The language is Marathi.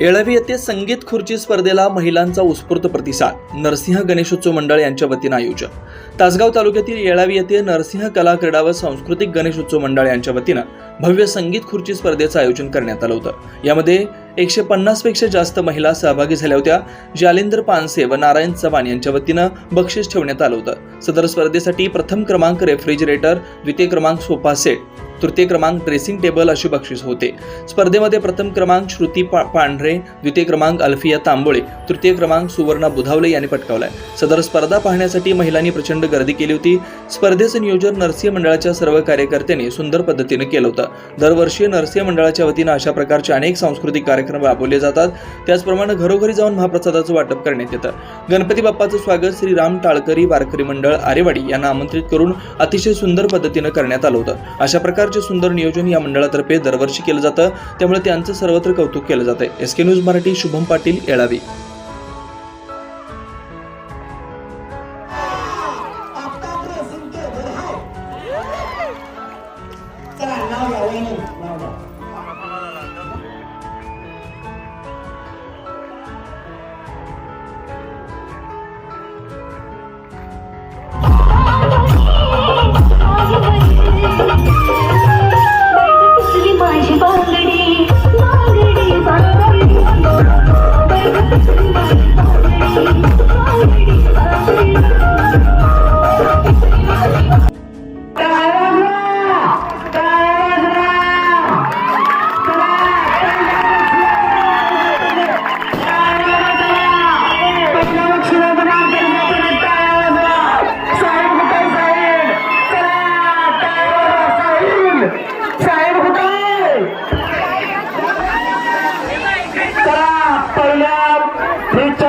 येळवी येथे संगीत खुर्ची स्पर्धेला महिलांचा उत्स्फूर्त प्रतिसाद नरसिंह गणेशोत्सव मंडळ यांच्या वतीनं आयोजन. तासगाव तालुक्यातील येळावी येथे नरसिंह कला क्रीडा व सांस्कृतिक गणेशोत्सव मंडळ यांच्या वतीनं भव्य संगीत खुर्ची स्पर्धेचं आयोजन करण्यात आलं होतं. यामध्ये एकशे पन्नासपेक्षा जास्त महिला सहभागी झाल्या होत्या जालिंदर पानसे व नारायण चव्हाण यांच्या वतीनं बक्षीस ठेवण्यात आलं होतं. सदर स्पर्धेसाठी प्रथम क्रमांक रेफ्रिजरेटर द्वितीय क्रमांक सोफा सेट तृतीय क्रमांक ड्रेसिंग टेबल अशी बक्षीस होते. स्पर्धेमध्ये प्रथम क्रमांक श्रुती पा पांढरे द्वितीय क्रमांक अल्फिया तांबोळे तृतीय क्रमांक सुवर्णा बुधावले यांनी पटकावलाय. सदर स्पर्धा पाहण्यासाठी महिलांनी प्रचंड गर्दी केली होती. स्पर्धेचं नियोजन नरसिंह मंडळाच्या सर्व कार्यकर्त्यांनी सुंदर पद्धतीने केलं होतं. दरवर्षी नरसिंह मंडळाच्या वतीनं अशा प्रकारचे अनेक सांस्कृतिक कार्यक्रम राबवले जातात. त्याचप्रमाणे घरोघरी जाऊन महाप्रसादाचं वाटप करण्यात येतं. गणपती बाप्पाचं स्वागत श्री राम टाळकरी वारकरी मंडळ आरेवाडी यांना आमंत्रित करून अतिशय सुंदर पद्धतीनं करण्यात आलं होतं. अशा प्रकार प्रकारचे सुंदर नियोजन या मंडळातर्फे दरवर्षी केलं जातं. त्यामुळे त्यांचं सर्वत्र कौतुक केलं जातं S K news Marathi Shubham Patil Yelavi. चला नाव തീർച്ച